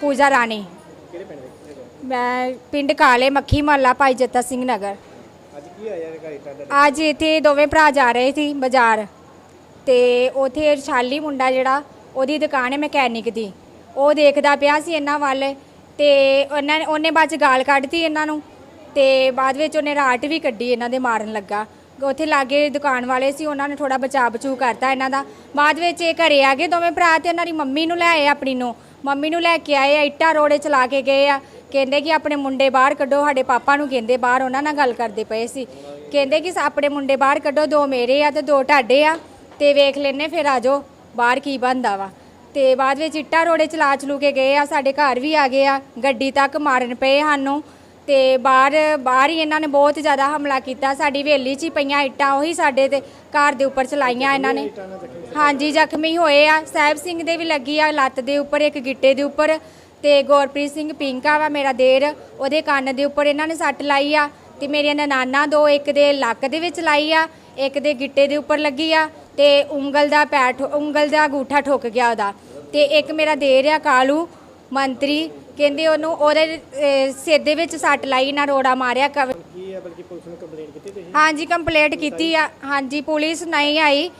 ਪੂਜਾ ਰਾਣੀ। ਕਿਹੜੇ ਪਿੰਡ ਦੇ ਕਿੱਥੇ ਦੇ ਮੈਂ ਪਿੰਡ ਕਾਲੇ ਮੱਖੀ ਮਹੱਲਾ ਭਾਈ ਜੱਤਾ ਸਿੰਘ ਨਗਰ। ਅੱਜ ਕੀ ਹੋਇਆ ਘਰ ਇੱਟਾਂ ਅੱਜ ਇੱਥੇ ਦੋਵੇਂ ਭਰਾ ਜਾ ਰਹੇ ਸੀ ਬਾਜ਼ਾਰ। ਤੇ ਉਥੇ ਸ਼ਾਲੀ ਮੁੰਡਾ ਜਿਹੜਾ ਉਹਦੀ ਦੁਕਾਨ ਹੈ ਮਕੈਨਿਕ ਦੀ। ਉਹ ਦੇਖਦਾ ਪਿਆ ਸੀ ਇਹਨਾਂ ਵੱਲ ਤੇ ਉਹਨਾਂ ਨੇ ਉਹਨੇ ਬਾਅਦ ਚ ਗਾਲ ਕੱਢਤੀ ਇਹਨਾਂ ਨੂੰ ਤੇ ਬਾਅਦ ਵਿੱਚ ਉਹਨੇ ਰਾਟ ਵੀ ਕੱਢੀ ਇਹਨਾਂ ਦੇ ਮਾਰਨ ਲੱਗਾ। ਉੱਥੇ ਲਾਗੇ ਦੁਕਾਨ ਵਾਲੇ ਸੀ ਉਹਨਾਂ ਨੇ ਥੋੜਾ ਬਚਾ ਬਚੂ ਕਰਤਾ ਇਹਨਾਂ ਦਾ। ਬਾਅਦ ਵਿੱਚ ਇਹ ਘਰੇ ਆ ਗਏ ਦੋਵੇਂ ਭਰਾ ਤੇ ਉਹਨਾਂ ਦੀ ਮੰਮੀ ਨੂੰ ਲੈ ਆਏ ਆਪਣੀ ਨੂੰ। ਮੰਮੀ ਨੂੰ ਲੈ ਕੇ ਆਏ ਆ, ਇੱਟਾਂ ਰੋੜੇ ਚਲਾ ਕੇ ਗਏ ਆ। ਕਹਿੰਦੇ ਕਿ ਆਪਣੇ ਮੁੰਡੇ ਬਾਹਰ ਕੱਢੋ, ਸਾਡੇ ਪਾਪਾ ਨੂੰ ਕਹਿੰਦੇ ਬਾਹਰ, ਉਹਨਾਂ ਨਾਲ ਗੱਲ ਕਰਦੇ ਪਏ ਸੀ। ਕਹਿੰਦੇ ਕਿ ਆਪਣੇ ਮੁੰਡੇ ਬਾਹਰ ਕੱਢੋ, ਦੋ ਮੇਰੇ ਆ ਤੇ ਦੋ ਤੁਹਾਡੇ ਆ। ਤੇ ਵੇਖ ਲੈਨੇ ਫਿਰ ਆਜੋ ਬਾਹਰ ਕੀ ਬੰਦਾ ਵਾ। ਤੇ ਬਾਅਦ ਵਿੱਚ ਇੱਟਾਂ ਰੋੜੇ ਚਲਾ ਚਲੂ ਕੇ ਗਏ ਆ, ਸਾਡੇ ਘਰ ਵੀ ਆ ਗਏ ਆ। ਗੱਡੀ ਤੱਕ ਮਾਰਨ ਪਏ ਸਾਨੂੰ। ਤੇ ਬਾਹਰ ਬਾਹਰ ਹੀ ਇਹਨਾਂ ਨੇ ਬਹੁਤ ਜ਼ਿਆਦਾ ਹਮਲਾ ਕੀਤਾ। ਸਾਡੀ ਹਵੇਲੀ 'ਚ ਹੀ ਪਈਆਂ ਇੱਟਾਂ ਉਹੀ ਸਾਡੇ ਤੇ ਘਰ ਦੇ ਉੱਪਰ ਚਲਾਈਆਂ ਇਹਨਾਂ ਨੇ। ਹਾਂਜੀ ਜ਼ਖਮੀ ਹੋਏ ਆ। ਸਾਹਿਬ ਸਿੰਘ ਦੇ ਵੀ ਲੱਗੀ ਆ ਲੱਤ ਦੇ ਉੱਪਰ ਇੱਕ ਗਿੱਟੇ ਦੇ ਉੱਪਰ। ਤੇ ਗੁਰਪ੍ਰੀਤ ਸਿੰਘ ਪਿੰਕਾ ਵਾ ਮੇਰਾ ਦੇਰ ਉਹਦੇ ਕੰਨ ਦੇ ਉੱਪਰ ਇਹਨਾਂ ਨੇ ਸੱਟ ਲਾਈ ਆ। ਤੇ ਮੇਰੀਆਂ ਨਨਾਨਾ ਦੋ ਇੱਕ ਦੇ ਲੱਕ ਦੇ ਵਿੱਚ ਲਾਈ ਆ ਇੱਕ ਦੇ ਗਿੱਟੇ ਦੇ ਉੱਪਰ ਲੱਗੀ ਆ। ਤੇ ਉਂਗਲ ਦਾ ਪੈਰ ਉਂਗਲ ਦਾ ਅੰਗੂਠਾ ਠੁੱਕ ਗਿਆ ਉਹਦਾ। ਤੇ ਇੱਕ ਮੇਰਾ ਦੇਰ ਆ ਕਾਲੂ ਮੰਤਰੀ ਕਹਿੰਦੇ ਉਹਨੂੰ ਉਹਦੇ ਅਹ, ਸਿਰ ਦੇ ਵਿੱਚ ਸੱਟ ਲਾਈ ਨਾ ਰੋੜਾ ਮਾਰਿਆ ਕਵ- ਕੀ ਹੈ ਬਲਕਿ ਪੁਲਿਸ ਨੂੰ ਕੰਪਲੇਂਟ ਕੀਤੀ ਤੁਸੀਂ? ਹਾਂਜੀ ਕੰਪਲੇਂਟ ਕੀਤੀ ਆ। ਹਾਂਜੀ ਪੁਲਿਸ ਨਹੀਂ ਆਈ।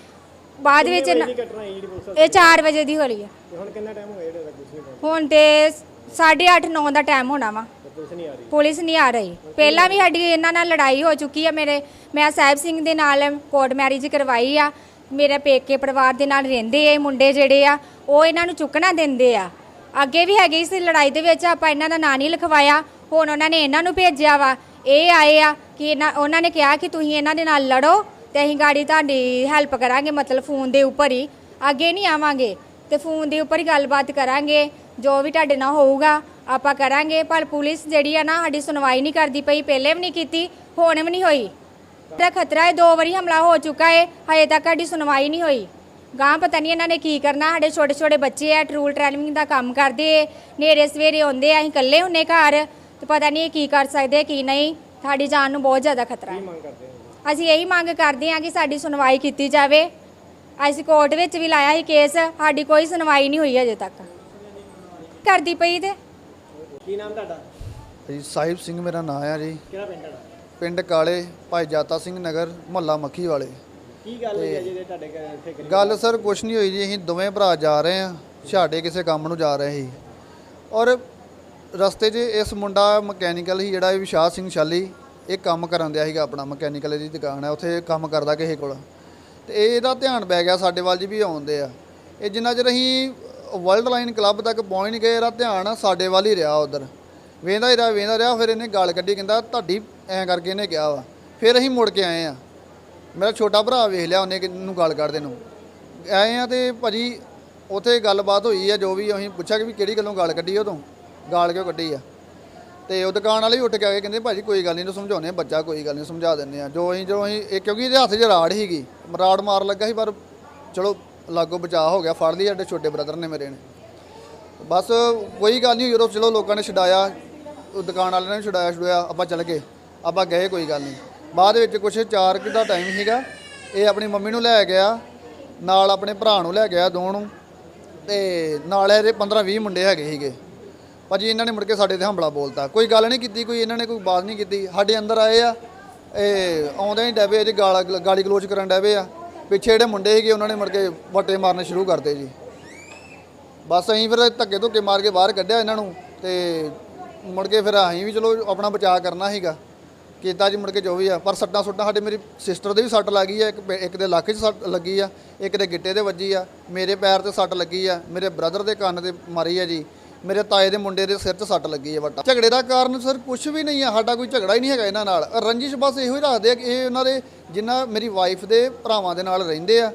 ਬਾਅਦ ਵਿੱਚ ਕਿੰਨੇ ਨਾ- ਵਜੇ ਦੀ ਘਟਨਾ ਹੈ ਜਿਹੜੀ ਪੁਲਿਸ ਇਹ 4 ਵਜੇ ਦੀ ਹੋਈ ਆ। ਤੇ ਹੁਣ ਕਿੰਨਾ ਟਾਈਮ ਹੋ ਗਿਆ ਜਿਹੜਾ ਨਹੀਂ ਹੁਣ ਤੇ 8:30 9 ਦਾ ਟਾਈਮ ਹੋਣਾ ਵਾ। ਤੇ ਪੁਲਿਸ ਨਹੀਂ ਆ ਰਹੀ? ਪੁਲਿਸ ਨਹੀਂ ਆ ਰਹੀ। ਪਹਿਲਾਂ ਵੀ ਸਾਡੀ ਇਹਨਾਂ ਨਾਲ ਲੜਾਈ ਹੋ ਚੁੱਕੀ ਆ। ਮੇਰੇ ਮੈਂ ਸਾਹਿਬ ਸਿੰਘ ਦੇ ਨਾਲ ਕੋਰਟ ਮੈਰਿਜ ਕਰਵਾਈ ਆ। ਮੇਰੇ ਪੇਕੇ ਪਰਿਵਾਰ ਦੇ ਨਾਲ ਰਹਿੰਦੇ ਆ। ਇਹ ਮੁੰਡੇ ਜਿਹੜੇ ਆ ਉਹ ਇਹਨਾਂ ਨੂੰ ਚੁੱਕਣਾ ਦਿੰਦੇ ਆ। ਅੱਗੇ ਵੀ ਹੈਗੀ ਸੀ ਲੜਾਈ ਦੇ ਵਿੱਚ, ਆਪਾਂ ਇਹਨਾਂ ਦਾ ਨਾਂ ਨਹੀਂ ਲਿਖਵਾਇਆ। ਹੁਣ ਉਹਨਾਂ ਨੇ ਇਹਨਾਂ ਨੂੰ ਭੇਜਿਆ ਵਾ। ਇਹ ਆਏ ਆ ਕਿ ਇਹਨਾਂ, ਉਹਨਾਂ ਨੇ ਕਿਹਾ ਕਿ ਤੁਸੀਂ ਇਹਨਾਂ ਦੇ ਨਾਲ ਲੜੋ ਤੇ ਅਸੀਂ ਗਾੜੀ ਤੁਹਾਡੀ ਹੈਲਪ ਕਰਾਂਗੇ, ਮਤਲਬ ਫੋਨ ਦੇ ਉੱਪਰ ਹੀ। ਅੱਗੇ ਨਹੀਂ ਆਵਾਂਗੇ ਤੇ ਫੋਨ ਦੇ ਉੱਪਰ ਹੀ ਗੱਲਬਾਤ ਕਰਾਂਗੇ। ਜੋ ਵੀ ਤੁਹਾਡੇ ਨਾਲ ਹੋਊਗਾ, ਆਪਾਂ ਕਰਾਂਗੇ। ਪਰ ਪੁਲਿਸ ਜਿਹੜੀ ਆ ਨਾ, ਸਾਡੀ ਸੁਣਵਾਈ ਨਹੀਂ ਕਰਦੀ ਪਈ, ਪਹਿਲੇ ਵੀ ਨਹੀਂ ਕੀਤੀ, ਹੁਣ ਵੀ ਨਹੀਂ ਹੋਈ। ਤਾਂ ਖਤਰਾ ਹੈ, ਦੋ ਵਾਰੀ ਹਮਲਾ ਹੋ ਚੁੱਕਾ ਹੈ ਹਜੇ ਤੱਕ ਸਾਡੀ ਸੁਣਵਾਈ ਨਹੀਂ ਹੋਈ। ਗਾਂ ਪਤਾ ਨਹੀਂ ਇਹਨਾਂ ਨੇ ਕੀ ਕਰਨਾ ਸਾਡੇ ਛੋਟੇ ਛੋਟੇ ਬੱਚੇ ਆ ਟਰੂਲ ਟ੍ਰੈਵਲਿੰਗ ਦਾ ਕੰਮ ਕਰਦੇ ਨੇਰੇ ਸਵੇਰੇ ਆਉਂਦੇ ਆ ਅਸੀਂ ਇਕੱਲੇ ਹੁੰਨੇ ਘਰ ਤੇ ਪਤਾ ਨਹੀਂ ਇਹ ਕੀ ਕਰ ਸਕਦੇ ਕੀ ਨਹੀਂ ਸਾਡੀ ਜਾਨ ਨੂੰ ਬਹੁਤ ਜ਼ਿਆਦਾ ਖਤਰਾ ਹੈ। ਹੋ ਅਸੀਂ ਇਹੀ ਮੰਗ ਕਰਦੇ ਹਾਂ ਕਿ ਸਾਡੀ ਸੁਣਵਾਈ ਕੀਤੀ ਜਾਵੇ। ਅਸੀਂ ਕੋਰਟ ਵਿੱਚ ਵੀ ਲਾਇਆ ਸੀ ਕੇਸ ਸਾਡੀ ਕੋਈ ਸੁਣਵਾਈ ਨਹੀਂ ਹੋਈ ਅਜੇ ਤੱਕ। ਕਰਦੀ ਪਈ ਤੇ। ਕੀ ਨਾਮ ਤੁਹਾਡਾ? ਜੀ ਸਾਹਿਬ ਸਿੰਘ ਮੇਰਾ ਨਾਮ ਆ ਜੀ। ਕਿਹੜਾ ਪਿੰਡ ਤੁਹਾਡਾ ਪਿੰਡ ਕਾਲੇ ਭਾਈ ਜਾਤਾ ਸਿੰਘ ਨਗਰ ਮੁਹੱਲਾ ਮੱਖੀ ਵਾਲੇ। ਕੀ ਗੱਲ ਹੋਈ ਹੈ ਜਿਹਦੇ ਤੁਹਾਡੇ ਘਰ ਇੱਥੇ ਕਰੀਬ? ਗੱਲ ਸਰ ਕੁਛ ਨਹੀਂ ਹੋਈ ਜੀ ਅਸੀਂ ਦੋਵੇਂ ਭਰਾ ਜਾ ਰਹੇ ਆ ਛਾੜੇ ਕਿਸੇ ਕੰਮ ਨੂੰ ਜਾ ਰਹੇ ਸੀ। ਔਰ ਰਸਤੇ 'ਚ ਇਸ ਮੁੰਡਾ ਮਕੈਨੀਕਲ ਹੀ ਜਿਹੜਾ ਵਿਸ਼ਾਲ ਸਿੰਘ ਸ਼ਾਲੀ ਇਹ ਕੰਮ ਕਰਨ ਦਿਆ ਸੀਗਾ ਆਪਣਾ ਮਕੈਨੀਕਲ ਦੀ ਦੁਕਾਨ ਹੈ ਉੱਥੇ ਕੰਮ ਕਰਦਾ ਕਿਸੇ ਕੋਲ। ਤੇ ਇਹ ਇਹਦਾ ਧਿਆਨ ਪੈ ਗਿਆ ਸਾਡੇ ਵੱਲ ਜੀ ਵੀ ਆਉਂਦੇ ਆ। ਇਹ ਜਿੰਨਾ ਚਿਰ ਅਸੀਂ ਵਰਲਡ ਲਾਈਨ ਕਲੱਬ ਤੱਕ ਪਹੁੰਚ ਨਹੀਂ ਗਏ ਇਹਦਾ ਧਿਆਨ ਸਾਡੇ ਵੱਲ ਹੀ ਰਿਹਾ ਉਧਰ। ਵੇਂਦਾ ਹੀ ਰਿਹਾ ਵੇਂਦਾ ਰਿਹਾ ਫਿਰ ਇਹਨੇ ਗਾਲ ਕੱਢੀ ਕਹਿੰਦਾ ਤੁਹਾਡੀ ਐਂ ਕਰਕੇ ਇਹਨੇ ਕਿਹਾ ਵਾ। ਫਿਰ ਅਸੀਂ ਮੁੜ ਕੇ ਆਏ ਆ ਮੇਰਾ ਛੋਟਾ ਭਰਾ ਵੇਖ ਲਿਆ ਉਹਨੇ ਨੂੰ ਗਾਲ ਕੱਢਦੇ ਨੂੰ। ਆਏ ਆ ਤੇ ਭਾਜੀ ਉਥੇ ਗੱਲਬਾਤ ਹੋਈ ਆ, ਜੋ ਵੀ ਅਸੀਂ ਪੁੱਛਿਆ ਕਿ ਵੀ ਕਿਹੜੀ ਗੱਲੋਂ ਗਾਲ ਕੱਢੀ ਉਹ ਤੋਂ ਗਾਲ ਕਿਉਂ ਕੱਢੀ ਆ? ਤੇ ਉਹ ਦੁਕਾਨ ਵਾਲੇ ਵੀ ਉੱਠ ਕੇ ਆ ਕੇ ਕਹਿੰਦੇ ਭਾਜੀ ਕੋਈ ਗੱਲ ਨਹੀਂ ਇਹਨੂੰ ਸਮਝਾਉਂਦੇ ਆ, ਬੱਚਾ ਕੋਈ ਗੱਲ ਨਹੀਂ ਸਮਝਾ ਦਿੰਦੇ ਆ। ਜੋ ਅਸੀਂ ਜਦੋਂ ਅਸੀਂ ਇਹ ਕਿਉਂਕਿ ਇਹਦੇ ਹੱਥ 'ਚ ਰਾੜ ਹੀਗੀ ਰਾੜ ਮਾਰ ਲੱਗਾ ਸੀ, ਪਰ ਚਲੋ ਲਾਗੋ ਬਚਾਅ ਹੋ ਗਿਆ, ਫੜ ਲਈ ਸਾਡੇ ਛੋਟੇ ਬ੍ਰਦਰ ਨੇ ਮੇਰੇ ਨੇ। ਬਸ ਕੋਈ ਗੱਲ ਨਹੀਂ ਜਦੋਂ ਚਲੋ ਲੋਕਾਂ ਨੇ ਛਡਾਇਆ ਦੁਕਾਨ ਵਾਲਿਆਂ ਨੇ ਛਡਾਇਆ ਛਡਾਇਆ ਆਪਾਂ ਚੱਲ ਗਏ, ਆਪਾਂ ਗਏ, ਕੋਈ ਗੱਲ ਨਹੀਂ ਬਾਅਦ ਵਿੱਚ ਕੁਛ 4 ਕਿ ਦਾ ਟਾਈਮ ਸੀਗਾ, ਇਹ ਆਪਣੀ ਮੰਮੀ ਨੂੰ ਲੈ ਗਿਆ, ਨਾਲ ਆਪਣੇ ਭਰਾ ਨੂੰ ਲੈ ਗਿਆ ਦੋ ਨੂੰ, ਤੇ ਨਾਲ ਇਹਦੇ 15 20 ਮੁੰਡੇ ਹੈਗੇ ਸੀਗੇ। ਭਾਜੀ ਇਹਨਾਂ ਨੇ ਮੁੜ ਕੇ ਸਾਡੇ ਤੇ ਹਮਲਾ ਬੋਲਤਾ। ਕੋਈ ਗੱਲ ਨਹੀਂ ਕੀਤੀ, ਕੋਈ ਇਹਨਾਂ ਨੇ ਕੋਈ ਬਾਤ ਨਹੀਂ ਕੀਤੀ। ਸਾਡੇ ਅੰਦਰ ਆਏ ਆ, ਇਹ ਆਉਂਦੇ ਹੀ ਡੈਬੇ ਜੀ ਗਾਲ, ਗਾਲੀ ਗਲੋਚ ਕਰਨ ਡੈਬੇ ਆ। ਪਿੱਛੇ ਜਿਹੜੇ ਮੁੰਡੇ ਸੀਗੇ, ਉਹਨਾਂ ਨੇ ਮੁੜ ਕੇ ਵੱਟੇ ਮਾਰਨੇ ਸ਼ੁਰੂ ਕਰਤੇ ਜੀ। ਬਸ ਅਸੀਂ ਫਿਰ ਧੱਕੇ ਧੁੱਕੇ ਮਾਰ ਕੇ ਬਾਹਰ ਕੱਢਿਆ ਇਹਨਾਂ ਨੂੰ, ਤੇ ਮੁੜ ਕੇ ਫਿਰ ਅਸੀਂ ਵੀ ਚਲੋ ਆਪਣਾ ਬਚਾਅ ਕਰਨਾ ਸੀਗਾ। ਕੀਤਾ ਜੀ ਮੁੜ ਕੇ ਜੋ ਵੀ ਆ ਪਰ ਸੱਟਾਂ ਸੁੱਟਾਂ ਸਾਡੇ ਮੇਰੀ ਸਿਸਟਰ ਦੇ ਵੀ ਸੱਟ ਲੱਗੀ ਆ ਇੱਕ ਪੇ- ਇੱਕ ਦੇ ਲੱਕ 'ਚ ਸੱਟ ਲੱਗੀ ਆ ਇੱਕ ਦੇ ਗਿੱਟੇ ਤੇ ਵੱਜੀ ਆ ਮੇਰੇ ਪੈਰ ਤੇ ਸੱਟ ਲੱਗੀ ਆ ਮੇਰੇ ਬ੍ਰਦਰ ਦੇ ਕੰਨ ਤੇ ਮਾਰੀ ਆ ਜੀ ਮੇਰੇ ਤਾਏ ਦੇ ਮੁੰਡੇ ਦੇ ਸਿਰ 'ਚ ਸੱਟ ਲੱਗੀ ਆ ਵੱਟਾ। ਝਗੜੇ ਦਾ ਕਾਰਨ ਸਰ ਕੁਝ ਵੀ ਨਹੀਂ ਆ ਸਾਡਾ ਕੋਈ ਝਗੜਾ ਹੀ ਨਹੀਂ ਹੈਗਾ ਇਹਨਾਂ ਨਾਲ। ਰੰਜਿਸ਼ ਬਸ ਇਹੋ ਹੀ ਰੱਖਦੇ ਆ ਕਿ ਇਹ ਉਹਨਾਂ ਦੇ ਜਿੰਨਾ ਮੇਰੀ ਵਾਈਫ ਦੇ ਭਰਾਵਾਂ ਦੇ ਨਾਲ ਰਹਿੰਦੇ ਆ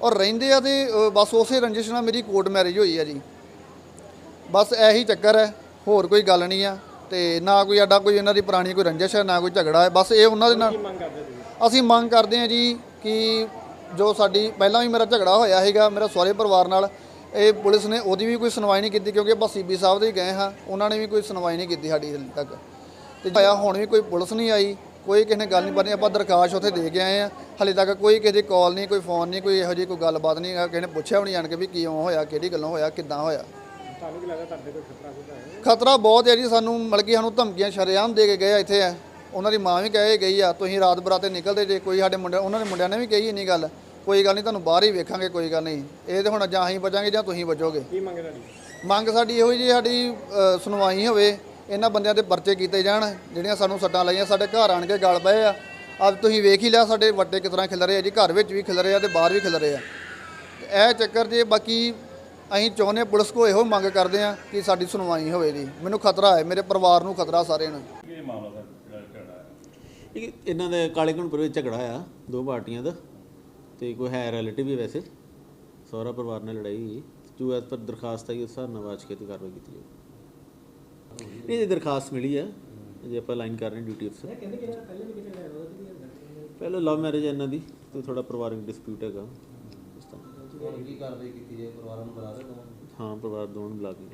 ਔਰ ਰਹਿੰਦੇ ਆ ਤੇ ਅ, ਬਸ ਉਸੇ ਰੰਜਿਸ਼ ਨਾਲ ਮੇਰੀ ਕੋਰਟ ਮੈਰਿਜ ਹੋਈ ਆ ਜੀ। ਬਸ ਇਹੀ ਚੱਕਰ ਹੈ ਹੋਰ ਕੋਈ ਗੱਲ ਨਹੀਂ ਆ। ਤੇ ਨਾ ਕੋਈ ਅੱਡਾ ਕੋਈ ਇਹਨਾਂ ਦੀ ਪੁਰਾਣੀ ਕੋਈ ਰੰਜਿਸ਼ ਹੈ ਨਾ ਕੋਈ ਝਗੜਾ ਹੈ ਬਸ ਇਹ ਉਹਨਾਂ ਦੇ ਨਾਲ ਅਸੀਂ ਮੰਗ ਕਰਦੇ ਹਾਂ ਜੀ ਕਿ ਜੋ ਸਾਡੀ ਪਹਿਲਾਂ ਵੀ ਮੇਰਾ ਝਗੜਾ ਹੋਇਆ ਸੀਗਾ ਮੇਰਾ ਸਹੁਰੇ ਪਰਿਵਾਰ ਨਾਲ ਇਹ ਪੁਲਿਸ ਨੇ ਉਹਦੀ ਵੀ ਕੋਈ ਸੁਣਵਾਈ ਨਹੀਂ ਕੀਤੀ ਕਿਉਂਕਿ ਆਪਾਂ ਸੀਬੀ ਸਾਹਿਬ ਦੇ ਹੀ ਗਏ ਹਾਂ ਉਹਨਾਂ ਨੇ ਵੀ ਕੋਈ ਸੁਣਵਾਈ ਨਹੀਂ ਕੀਤੀ ਸਾਡੀ ਹਾਲੇ ਤੱਕ। ਤੇ ਆਇਆ ਹੁਣ ਵੀ ਕੋਈ ਪੁਲਿਸ ਨਹੀਂ ਆਈ ਕੋਈ ਕਿਸੇ ਨੇ ਗੱਲ ਨਹੀਂ ਬਣੀ ਆਪਾਂ ਦਰਖਾਸਤ ਉੱਥੇ ਦੇ ਕੇ ਆਏ ਆ ਹਾਲੇ ਤੱਕ ਕੋਈ ਕਿਸੇ ਦੀ ਕਾਲ ਨਹੀਂ ਕੋਈ ਫੋਨ ਨਹੀਂ ਕੋਈ ਇਹੋ ਜਿਹੀ ਕੋਈ ਗੱਲਬਾਤ ਨਹੀਂ ਕਿਸੇ ਨੇ ਪੁੱਛਿਆ ਵੀ ਨਹੀਂ ਜਾਣ ਕੇ ਵੀ ਕਿਉਂ ਹੋਇਆ ਕਿਹੜੀ ਗੱਲੋਂ ਹੋਇਆ ਕਿੱਦਾਂ ਹੋਇਆ। ਤੁਹਾਨੂੰ ਕੀ ਲੱਗਦਾ ਤੁਹਾਡੇ ਕੋਈ ਖਤਰਾ ਖੁਤਰਾ ਹੈ? ਖਤਰਾ ਬਹੁਤ ਹੈ ਜੀ ਸਾਨੂੰ ਮਤਲਬ ਕਿ ਸਾਨੂੰ ਧਮਕੀਆਂ ਸ਼ਰੇਆਮ ਦੇ ਕੇ ਗਏ ਆ ਇੱਥੇ ਆ। ਉਹਨਾਂ ਦੀ ਮਾਂ ਵੀ ਕਹੇ ਗਈ ਆ ਤੁਸੀਂ ਰਾਤ ਬਰਾਤੇ ਨਿਕਲਦੇ ਜੇ ਕੋਈ ਸਾਡੇ ਮੁੰਡੇ ਉਹਨਾਂ ਦੇ ਮੁੰਡਿਆਂ ਨੇ ਵੀ ਕਹੀ ਇੰਨੀ ਗੱਲ ਕੋਈ ਗੱਲ ਨਹੀਂ ਤੁਹਾਨੂੰ ਬਾਹਰ ਹੀ ਵੇਖਾਂਗੇ ਕੋਈ ਗੱਲ ਨਹੀਂ। ਇਹ ਤੇ ਹੁਣ ਜਾਂ ਅਸੀਂ ਬਚਾਂਗੇ ਜਾਂ ਤੁਸੀਂ ਬਚੋਗੇ। ਕੀ ਮੰਗ ਤੁਹਾਡੀ? ਮੰਗ ਸਾਡੀ ਇਹੋ ਜੀ ਸਾਡੀ ਅ, ਸੁਣਵਾਈ ਹੋਵੇ ਇਹਨਾਂ ਬੰਦਿਆਂ ਦੇ ਪਰਚੇ ਕੀਤੇ ਜਾਣ ਜਿਹੜੀਆਂ ਸਾਨੂੰ ਸੱਟਾਂ ਲਾਈਆਂ ਸਾਡੇ ਘਰ ਆਣ ਕੇ ਗਲ ਪਏ ਆ। ਅੱਜ ਤੁਸੀਂ ਵੇਖ ਹੀ ਲਿਆ ਸਾਡੇ ਵੱਟੇ ਕਿਸ ਤਰ੍ਹਾਂ ਖਿਲ ਰਹੇ ਆ ਜੀ ਘਰ ਵਿੱਚ ਵੀ ਖਿਲ ਰਹੇ ਆ ਤੇ ਬਾਹਰ ਵੀ ਖਿਲ ਰਹੇ ਆ। ਇਹ ਚੱਕਰ ਜੇ ਬਾਕੀ ਅਸੀਂ ਚਾਹੁੰਦੇ ਹਾਂ ਪੁਲਿਸ ਕੋ ਇਹੋ ਮੰਗ ਕਰਦੇ ਆ ਕਿ ਸਾਡੀ ਸੁਣਵਾਈ ਹੋਵੇ ਜੀ। ਮੈਨੂੰ ਖਤਰਾ ਹੈ ਮੇਰੇ ਪਰਿਵਾਰ ਨੂੰ ਖਤਰਾ ਸਾਰਿਆਂ ਨੂੰ। ਇਹ ਇਹਨਾਂ ਦਾ ਕਾਲੇ ਘਣਪੁਰ ਵਿੱਚ ਝਗੜਾ ਆ ਦੋ ਪਾਰਟੀਆਂ ਦਾ ਤੇ ਕੋਈ ਹੈ ਰਿਲੇਟਿਵ ਹੀ ਵੈਸੇ। ਸਹੁਰਾ ਪਰਿਵਾਰ ਨਾਲ ਲੜਾਈ ਹੋਈ। ਜੋ ਐਸ ਪਰ ਦਰਖਾਸਤ ਆਈ ਉਸ ਹਿਸਾਬ ਨਾਲ ਵਾਚ ਕੇ ਤੇ ਕਾਰਵਾਈ ਕੀਤੀ ਜਾਊ। ਇਹ ਦਰਖਾਸਤ ਮਿਲੀ ਆ ਜੇ ਆਪਾਂ ਲਾਈਨ ਕਰ ਰਹੇ ਡਿਊਟੀ ਅਫਸਰ ਪਹਿਲਾਂ ਲਵ ਮੈਰਿਜ ਹੈ ਇਹਨਾਂ ਦੀ ਤੇ ਥੋੜਾ ਪਰਿਵਾਰਕ ਡਿਸਪਿਊਟ ਹੈਗਾ। ਹੁਣ ਕੀ ਕਾਰਵਾਈ ਕੀਤੀ ਜੇ ਪਰਿਵਾਰਾਂ ਨੂੰ ਬੁਲਾ ਰਹੇ ਦੋਵਾਂ ਨੂੰ? ਹਾਂ, ਪਰਿਵਾਰ ਦੋਵਾਂ ਨੂੰ ਬੁਲਾ ਕੇ